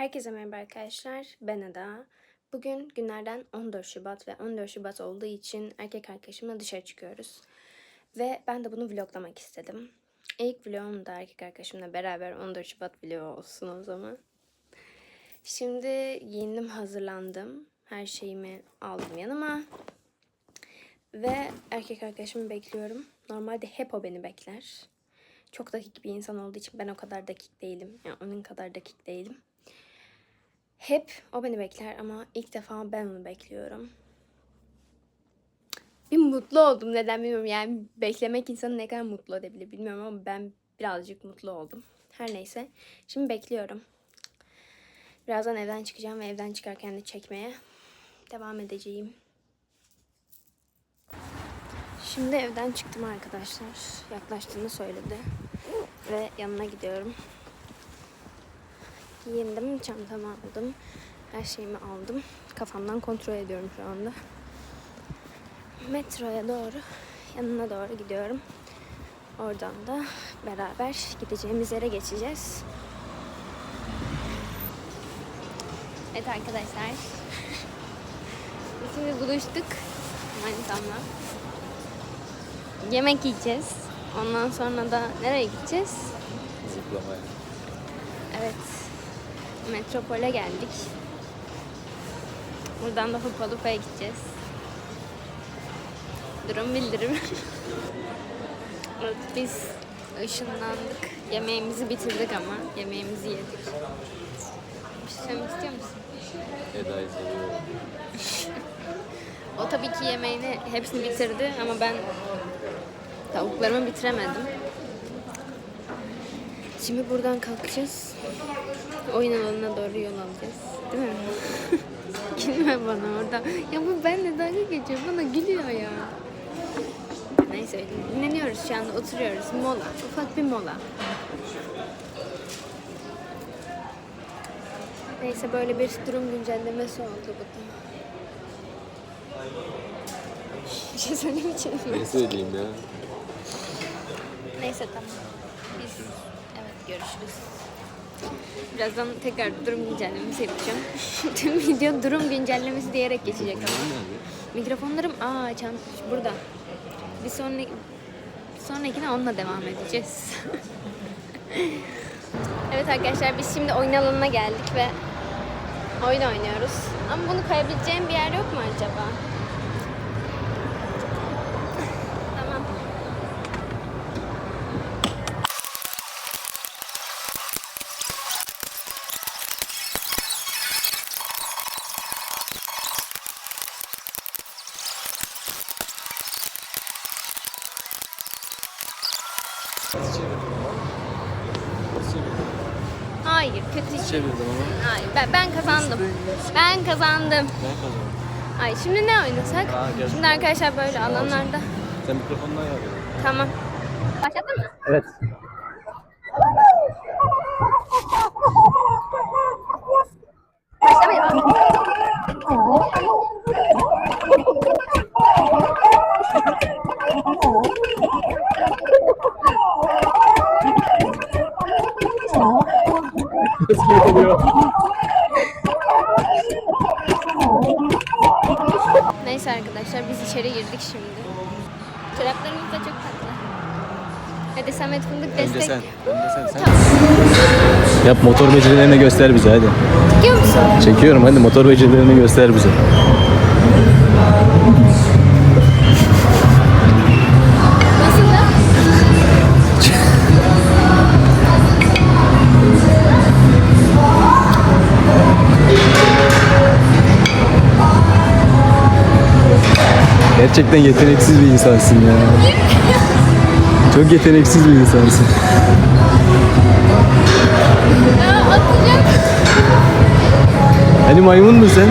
Herkese merhaba arkadaşlar. Ben Ada. Bugün günlerden 14 Şubat ve 14 Şubat olduğu için erkek arkadaşımla dışarı çıkıyoruz. Ve ben de bunu vloglamak istedim. İlk vlogum da erkek arkadaşımla beraber 14 Şubat vlogu olsun o zaman. Şimdi giyindim, hazırlandım. Her şeyimi aldım yanıma. Ve erkek arkadaşımı bekliyorum. Normalde hep o beni bekler. Çok dakik bir insan olduğu için ben o kadar dakik değilim. Yani onun kadar dakik değilim. Hep o beni bekler ama ilk defa ben onu bekliyorum. Bir mutlu oldum neden bilmiyorum. Yani beklemek insanı ne kadar mutlu edebilir bilmiyorum ama ben birazcık mutlu oldum. Her neyse. Şimdi bekliyorum. Birazdan evden çıkacağım ve evden çıkarken de çekmeye devam edeceğim. Şimdi evden çıktım arkadaşlar. Yaklaştığını söyledi. Ve yanına gidiyorum. Giyindim, çantamı aldım. Her şeyimi aldım. Kafamdan kontrol ediyorum şu anda. Metroya doğru, yanına doğru gidiyorum. Oradan da beraber gideceğimiz yere geçeceğiz. Evet arkadaşlar. Şimdi buluştuk. Manitamla. Yemek yiyeceğiz. Ondan sonra da nereye gideceğiz? Zıplamaya. Evet. Metropole geldik. Buradan da Hupalupa'ya gideceğiz. Durum bildirim. evet, biz ışınlandık. Yemeğimizi bitirdik ama. Yemeğimizi yedik. Bir şey söylemek istiyor musun? Eda'yı seviyorum. O tabii ki yemeğini hepsini bitirdi ama ben tavuklarımı bitiremedim. Şimdi buradan kalkacağız. Oyun alanına doğru yol alacağız. Değil mi? Gülme bana orada. Ya bu benle dalga geçiyor. Bana gülüyor ya. Neyse dinleniyoruz şu anda oturuyoruz. Mola. Ufak bir mola. Neyse böyle bir durum güncellemesi oldu bu da. Bir şey söylemeyeceğim. Ne söyleyeyim ya? Neyse tamam. Biz evet görüşürüz. Birazdan tekrar durum güncellemesi yapacağım. Tüm video durum güncellemesi diyerek geçecek ama. Mikrofonlarım aa çant burada. Bir sonraki sonrakine onunla devam edeceğiz. evet arkadaşlar biz şimdi oyun alanına geldik ve oyun oynuyoruz. Ama bunu kayabileceğim bir yer yok mu acaba? Tamam. Hayır kötü şey. Çevirdim ama. Hayır ben, ben kazandım. Ben kazandım. Ben kazandım. Ay şimdi ne oynasak? Aa, gel. Şimdi arkadaşlar böyle alanlarda. Sen mikrofondan yap. Tamam. Başladın mı? Evet. Nasıl yapılıyor? Neyse arkadaşlar biz içeri girdik şimdi. Çoraplarımız da çok tatlı. Hadi Samet Fındık destek. Önce sen. Önce sen. sen. Yap motor becerilerini göster bize hadi. Çekiyor musun? Çekiyorum hadi motor becerilerini göster bize. Gerçekten yeteneksiz bir insansın ya. Çok yeteneksiz bir insansın. Hani maymun mu sen?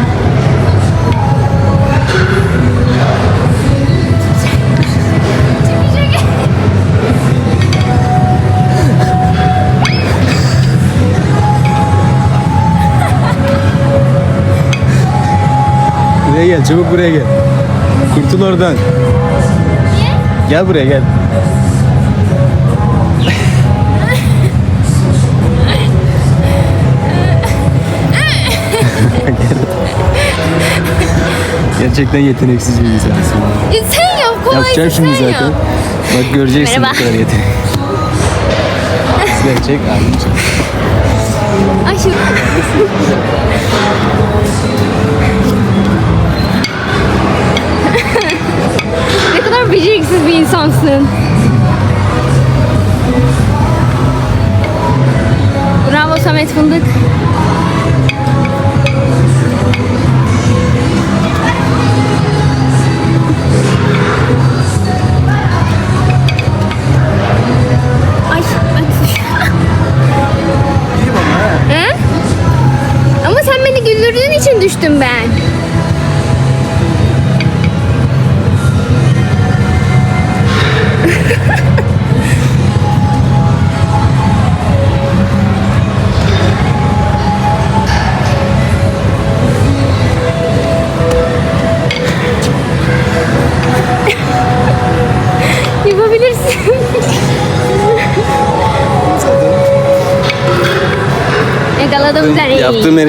Buraya gel, çabuk buraya gel. Kurtul oradan. Niye? Gel buraya gel. Gerçekten yeteneksiz bir insansın. Ya sen yap kolaysa Yapacağım şimdi zaten. yap. Bak göreceksin Merhaba. ne kadar yetenek. Silah çek abi. çek. Ay kadar beceriksiz bir insansın. Bravo Samet Fındık.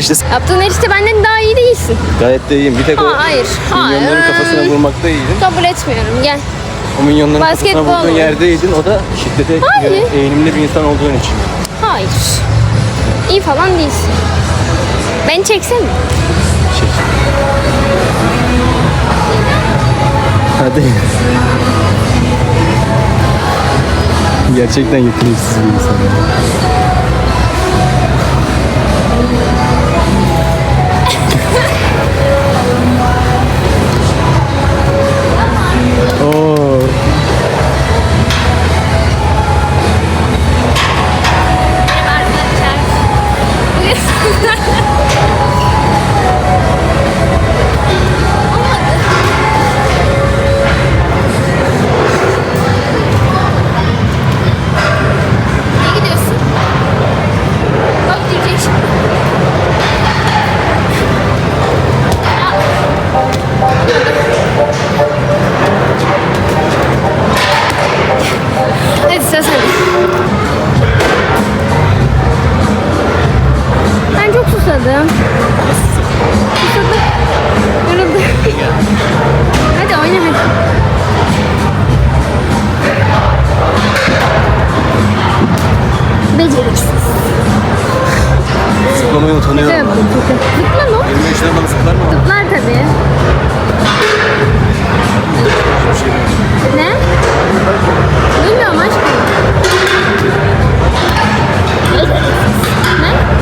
Seni. Yaptığım her işte Yaptığın her işte benden daha iyi değilsin. gayet de iyiyim. Bir tek o Aa, hayır. milyonların Hayır. kafasına vurmakta iyiydin. Kabul etmiyorum. Gel. O milyonların Basketbol kafasına vurduğun yerdeydin. O da şiddete Hayır. eğilimli bir insan olduğun için. Hayır. İyi falan değilsin. Ben çeksene. Çek. Hadi. Gerçekten yeteneksiz bir insan.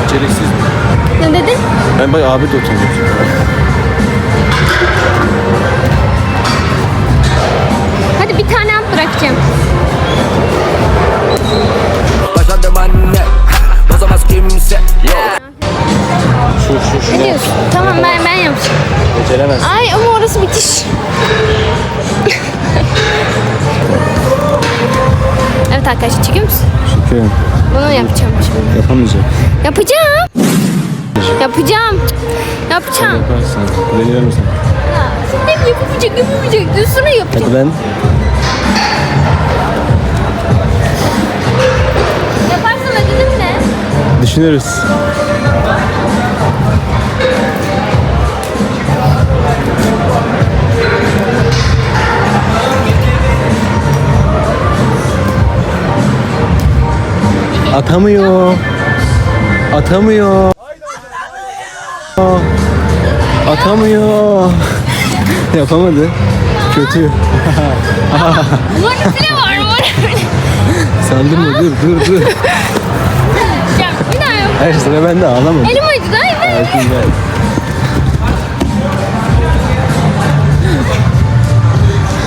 Beceriksiz mi? Ne dedin? Ben bak abi de utanıyorum. Hadi bir tane at bırakacağım. Başladım anne Bozamaz kimse Yok Şu şu şu. Ne diyorsun? Tamam ben ben yapacağım. Beceremez. Ay ama orası bitiş. evet arkadaşlar çekiyor musun? Şükür. Bunu yapacağım şimdi. Yapamayacak. Yapacağım. Yapacağım. Yapacağım. Yaparsın. Güveniyor musun? Sen hep yapamayacak yapamayacak diyorsun ya yapacağım. Hadi ben. Yaparsın ödülüm ne? Düşünürüz. Atamıyor. Atamıyor. Atamıyor. Yapamadı. Kötü. Manipüle var manipüle. Saldırma dur dur dur. Yapacağım. Bir daha yap. Her sıra bende ağlama. Elim acıdı. Ay. Hayatım gel.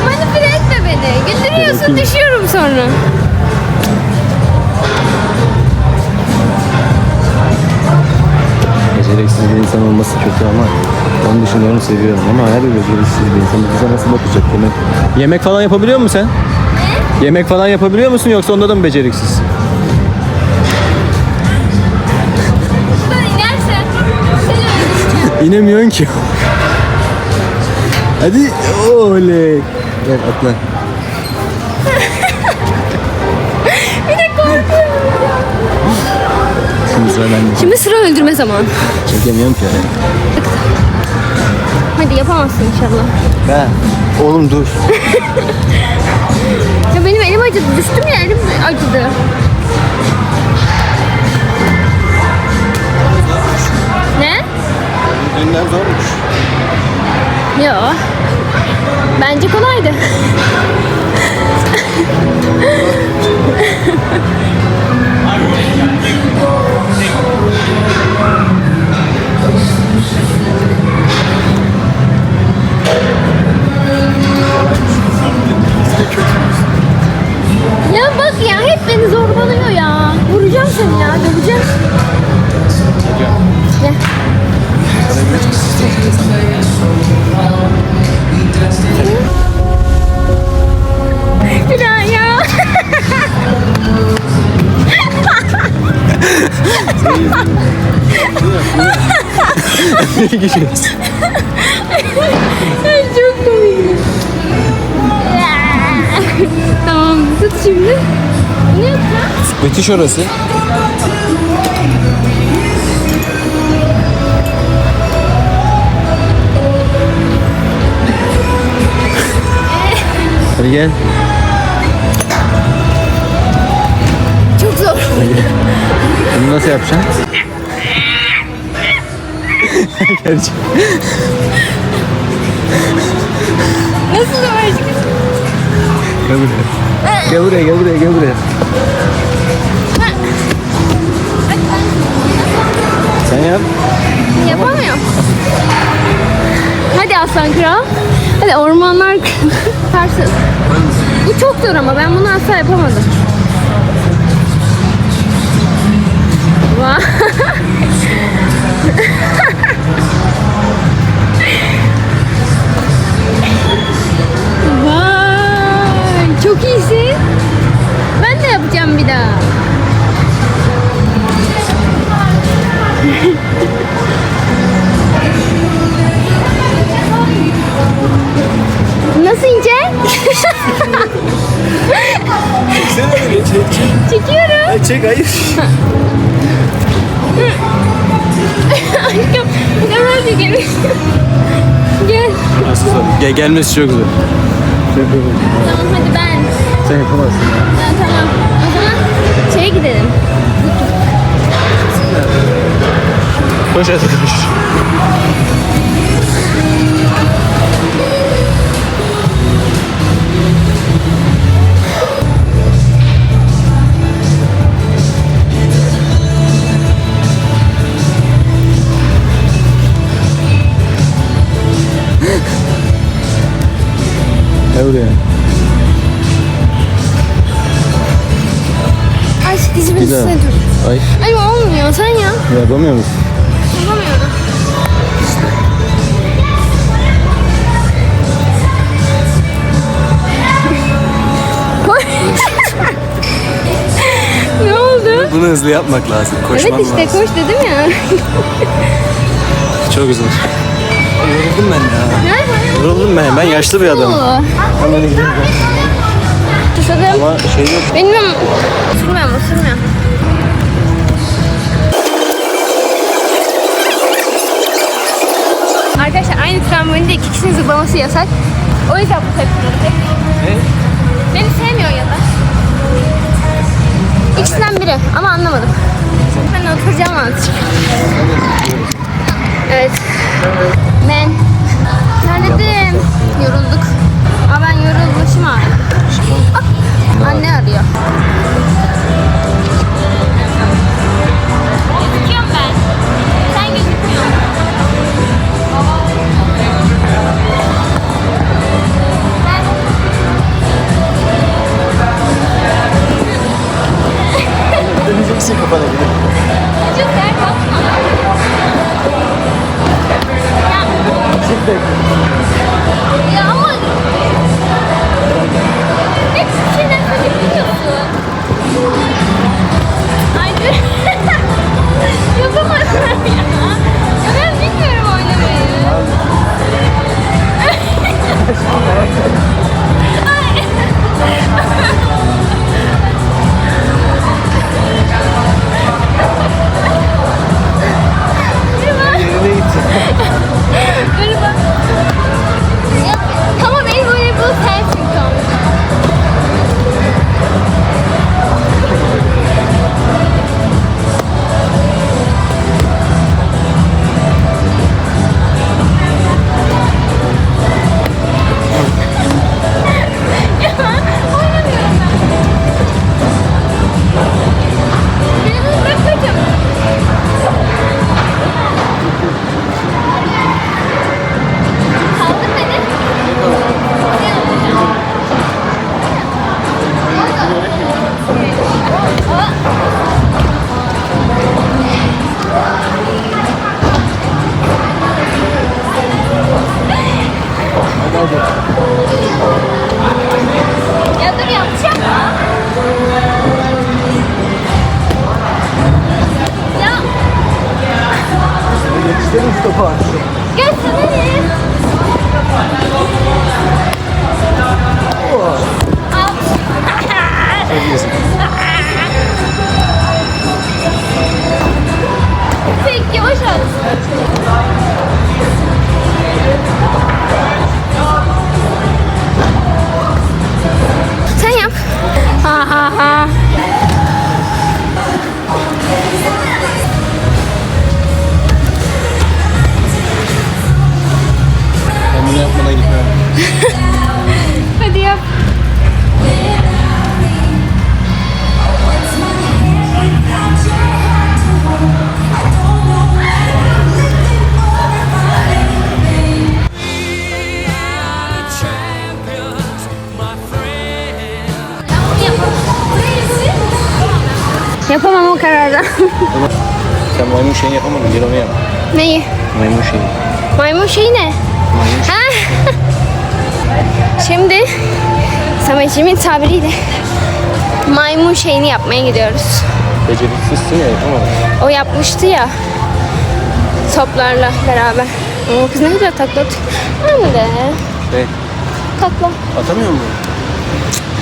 Manipüle etme beni. Güldürüyorsun düşüyorum sonra. Beceriksiz bir insan olması kötü ama onun dışında onu seviyorum ama her bir beceriksiz bir insan bize nasıl bakacak yemek? Yemek falan yapabiliyor musun sen? Yemek falan yapabiliyor musun yoksa onda da mı beceriksiz? İnemiyorsun ki. Hadi oley. Gel atla. De korkuyorum. Şimdi sıra bende. Şimdi sıra öldürme zamanı. Çekemiyorum ki. Hadi yapamazsın inşallah. Ben. Oğlum dur. Ya benim elim acıdı. Düştüm ya elim acıdı. Ne? Dünden zormuş. Yo. Bence kolaydı. Müthiş orası. Hadi gel. Çok zor. Bunu nasıl yapacaksın? Gerçi. Nasıl zor? Gel buraya. Gel buraya, gel buraya, gel buraya. Sen yap. Yapamıyorum. Hadi aslan kral. Hadi ormanlar karşı. Bu çok zor ama ben bunu asla yapamadım. Gelmesi çok zor. Tamam hadi ben. Sen yapamazsın. Ha, tamam. O zaman şeye gidelim. Koş hadi koş. Gel buraya. Ay dizimin Bir daha. üstüne dur. Ay, Ay olmuyor sen ya. yapamıyor musun? Yapamıyorum. Ne oldu? Bunu hızlı yapmak lazım. Evet işte koş dedim ya. Çok zor. Yoruldum ben ya. Ne? Yoruldum ben. Ben yaşlı bir adamım. Hemen gidelim. Susadım. Ama şey yok. Benim ısırmıyor mu? Arkadaşlar aynı tramvayında iki kişinin zıplaması yasak. O yüzden bu tepkileri tek. Ne? Beni sevmiyor ya da. İkisinden biri ama anlamadım. Ben oturacağım azıcık. Evet. Ben terledim. Yorulduk. Ama ben yorulmuşum. Ah, Anne arıyor. Gösterin şu Hadi yap. Yapamam o kararda. Sen maymun şeyini yapamadın. Gel onu yap. Neyi? Maymun şeyi. Maymun şeyi ne? Maymun Ha? Şimdi Samet'imin tabiriyle maymun şeyini yapmaya gidiyoruz. Beceriksizsin ya yapamadın. O yapmıştı ya toplarla beraber. O kız ne güzel takla atıyor. Ben de Şey, takla. atamıyor mu?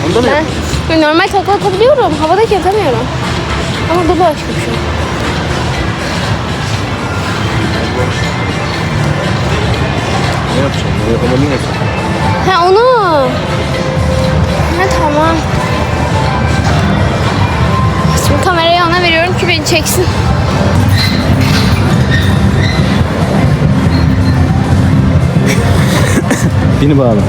Onda mı Ben yapıyorsun? normal takla atabiliyorum. Havadaki atamıyorum. Ama bir şey. Ne yapacaksın? Ne yapamadın ya sen. Ha onu. Ha tamam. Şimdi kamerayı ona veriyorum ki beni çeksin. Beni bağla.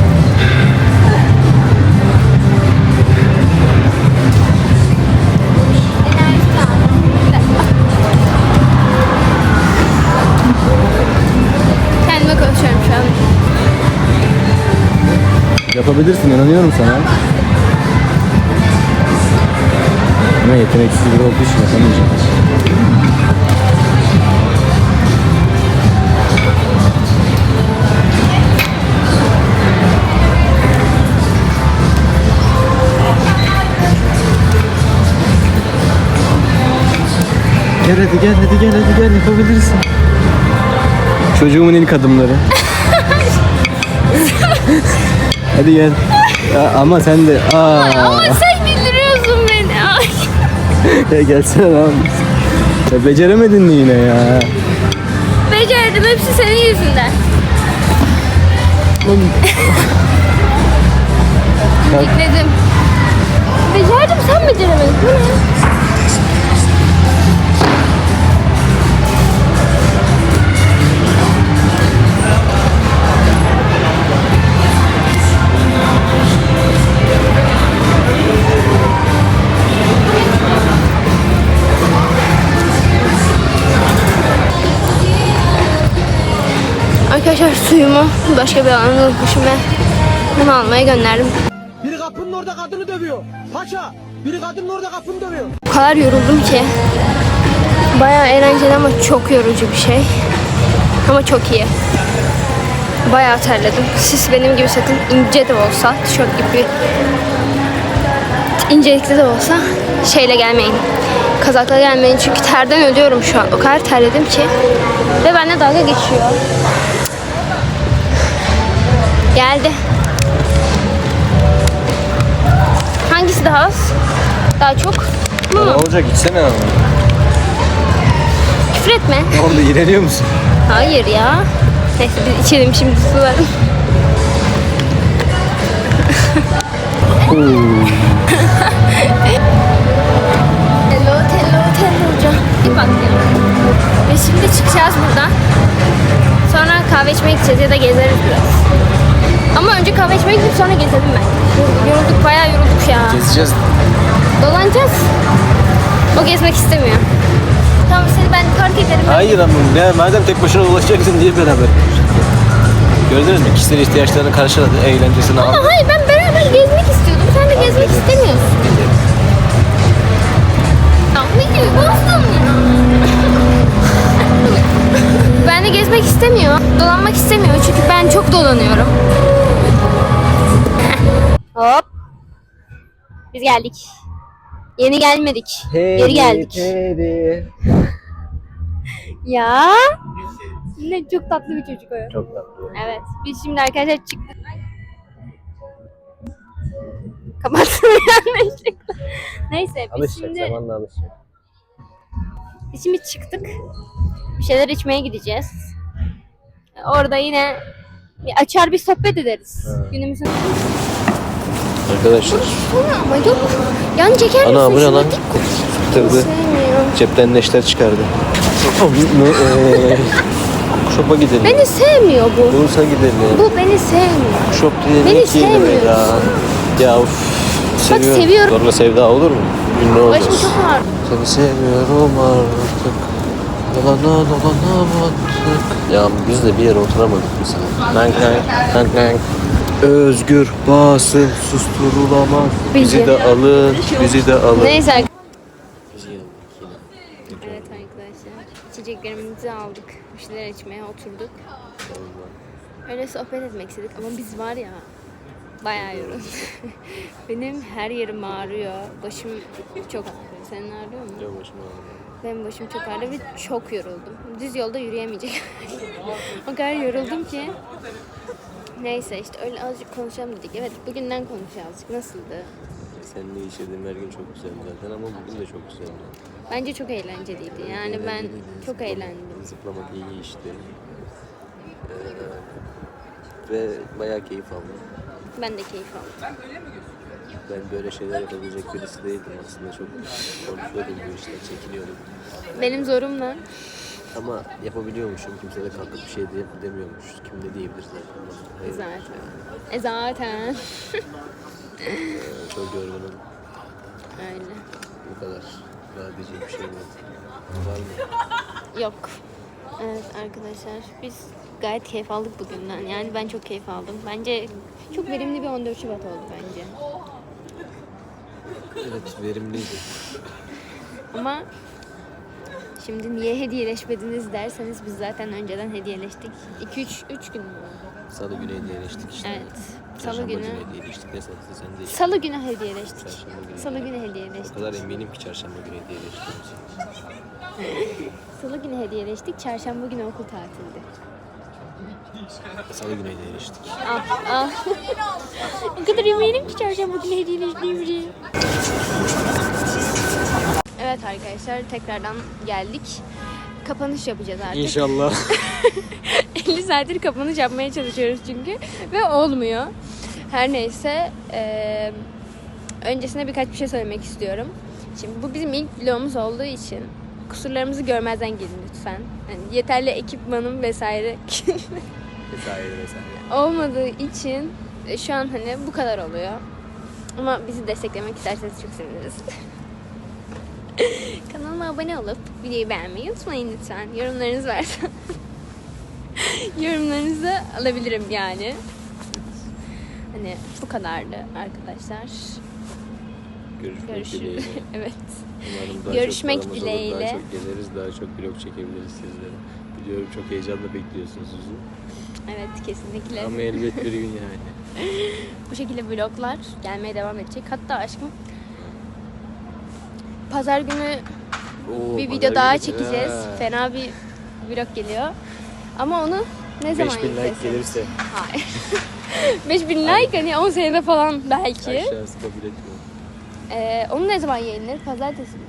Yapabilirsin inanıyorum sana. Ama yeteneksiz biri olduğu için yapamayacağım. Gel hadi gel hadi gel hadi gel yapabilirsin. Çocuğumun ilk adımları. hadi gel. Ya ama sen de aa. Ama sen güldürüyorsun beni. Ay. Ya gelsene lan. Ya beceremedin mi yine ya? Becerdim hepsi senin yüzünden. Bekledim. Becerdim sen beceremedin. Bu ne? Suyumu başka bir alanda unutmuşum ve bunu almaya gönderdim. Biri kapının orada kadını dövüyor. Paşa. Biri kadının orada kapını dövüyor. O kadar yoruldum ki. Bayağı eğlenceli ama çok yorucu bir şey. Ama çok iyi. Bayağı terledim. Siz benim gibi sakın ince de olsa, tişört gibi incelikli de olsa şeyle gelmeyin. Kazakla gelmeyin çünkü terden ölüyorum şu an. O kadar terledim ki. Ve benimle dalga geçiyor. Geldi. Hangisi daha az? Daha çok? Ne olacak içsene ama. Küfür etme. Ne oldu iğreniyor musun? Hayır ya. Neyse biz içelim şimdi suları. hello, hello, hello hocam. Bir bak ya. Ve şimdi çıkacağız buradan. Sonra kahve içmeye gideceğiz ya da gezeriz biraz. Ama önce kahve içmeye gidip sonra gezelim ben. Yorulduk, bayağı yorulduk ya. Gezeceğiz. Dolanacağız. O gezmek istemiyor. Tamam seni ben park ederim. Hayır ama ya madem tek başına ulaşacaksın diye beraber. Gördünüz mü? Kişisel ihtiyaçlarını karşıladı. Eğlencesini aldı. Ama hayır ben beraber gezmek istiyordum. Sen de gezmek istemiyorsun. Ya ne gibi bozdun ya. ben de gezmek istemiyor. Dolanmak istemiyor çünkü ben çok dolanıyorum. Hop. Biz geldik. Yeni gelmedik. Geri geldik. Ya. Ne çok tatlı bir çocuk o. Çok tatlı. Evet. Biz şimdi arkadaşlar çıktık. Kapattım yanlışlıkla. Neyse biz Alışacak şimdi, zamanla alışacak. biz şimdi çıktık. Bir şeyler içmeye gideceğiz. Orada yine bir açar bir sohbet ederiz. Ha. Günümüzün Arkadaşlar. Ama yok. Yan çeker misin? Ana bu ne lan? Bitirdi. Cepten neşter çıkardı. Eee, Şopa gidelim. Beni sevmiyor bu. Bursa gidelim. Bu beni sevmiyor. Şop diye Beni sevmiyorsun. ya. Ya of. Seviyorum. seviyorum. Zorla sevda olur mu? Ünlü Başım olacağız. çok ağrı. Seni seviyorum artık. Yalana dolanamadık. Ya biz de bir yere oturamadık mesela. Nank nank nank nank. Özgür basın susturulamaz. Bizi de alın, bizi de alın. Neyse yine. Evet arkadaşlar. içeceklerimizi aldık. Bir şeyler içmeye oturduk. Öyle sohbet etmek istedik ama biz var ya bayağı yorulduk. Benim her yerim ağrıyor. Başım çok ağrıyor. Senin ağrıyor mu? Yok başım ağrıyor. Benim başım çok ağrıyor ve çok yoruldum. Düz yolda yürüyemeyecek. o kadar yoruldum ki. Neyse işte öyle azıcık konuşalım dedik. Evet bugünden konuşacağız. Nasıldı? Seninle yaşadığım her gün çok güzeldi zaten ama bugün de çok güzeldi. Bence çok eğlenceliydi. Yani ben Eğlenceliydi, çok zıplamak- eğlendim. Zıplamak iyi geçti. Ee, ve bayağı keyif aldım. Ben de keyif aldım. Ben böyle şeyler yapabilecek birisi değildim aslında. Çok korkuyordum bu işten, çekiniyordum. Benim zorumla Ama yapabiliyormuşum. Kimse de kalkıp bir şey de, demiyormuş. Kim ne diyebilir zaten. Hayır, zaten. E zaten. ee, çok yorgunum. Öyle. Bu kadar. Daha diyecek bir şey yok. Var mı? Yok. Evet arkadaşlar biz gayet keyif aldık bugünden. Yani ben çok keyif aldım. Bence çok verimli bir 14 Şubat oldu bence. Evet, verimliydi. Ama şimdi niye hediyeleşmediniz derseniz biz zaten önceden hediyeleştik. 2 3 3 gün mü oldu? Salı günü hediyeleştik işte. Evet. Salı Çarşamba günü. hediyeleştik. Ne sattı sen de. Salı günü hediyeleştik. Çarşamba günü. Salı günü O hediyeleştik. kadar eminim ki çarşamba günü hediyeleştiğimiz. Salı günü hediyeleştik. Çarşamba günü okul tatildi. Salı günü hediyeleştik. Ah ah. o kadar eminim ki çarşamba günü hediyeleştiğimizi. Evet arkadaşlar tekrardan geldik. Kapanış yapacağız artık. İnşallah. 50 saattir kapanış yapmaya çalışıyoruz çünkü ve olmuyor. Her neyse eee, öncesinde birkaç bir şey söylemek istiyorum. Şimdi bu bizim ilk vlogumuz olduğu için kusurlarımızı görmezden gelin lütfen. Yani yeterli ekipmanım vesaire vesaire vesaire. olmadığı için e, şu an hani bu kadar oluyor. Ama bizi desteklemek isterseniz çok seviniriz. Kanalıma abone olup videoyu beğenmeyi unutmayın lütfen. Yorumlarınız varsa yorumlarınızı alabilirim yani. Hani bu kadardı arkadaşlar. Görüşmek Görüşürüz. dileğiyle. evet. Umarım daha Görüşmek çok paramız dileğiyle. Olur, daha çok geliriz, daha çok vlog çekebiliriz sizlere. Biliyorum çok heyecanla bekliyorsunuz sizi. Evet kesinlikle. Ama elbet bir gün yani. Bu şekilde vloglar gelmeye devam edecek. Hatta aşkım Pazar günü Oo, bir pazar video daha günü- çekeceğiz. Fena bir vlog geliyor. Ama onu ne zaman 5000 like gelirse Hayır. 5000 like hani 10 senede falan belki. aşağısı kabul etmiyorum. Ee, onu ne zaman yayınlarız? Pazartesi mi?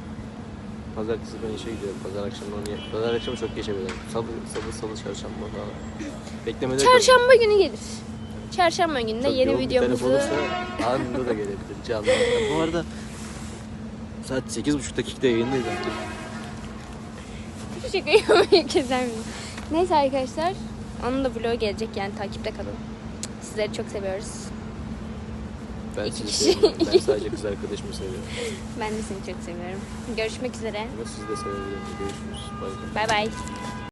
Pazartesi ben işe gidiyorum. Pazar akşamı onu yap. Pazar akşamı çok geçebilirim. Salı, salı, salı, çarşamba falan. Beklemede Çarşamba günü gelir. Çarşamba günü de Çok yeni yoğun bir videomuzu... talep olursa anında da gelebilir. Canlı. Bu arada saat 8.30 dakikada yayındayız artık. Bu şakayı yapmayı keser miyim? Neyse arkadaşlar. Onun da vlogu gelecek yani takipte kalın. Sizleri çok seviyoruz. Ben İki sizi kişi. Ben sadece kız arkadaşımı seviyorum. Ben de seni çok seviyorum. Görüşmek üzere. Ama sizi de sevebilirim. Görüşürüz. Bay bay. Bay bay.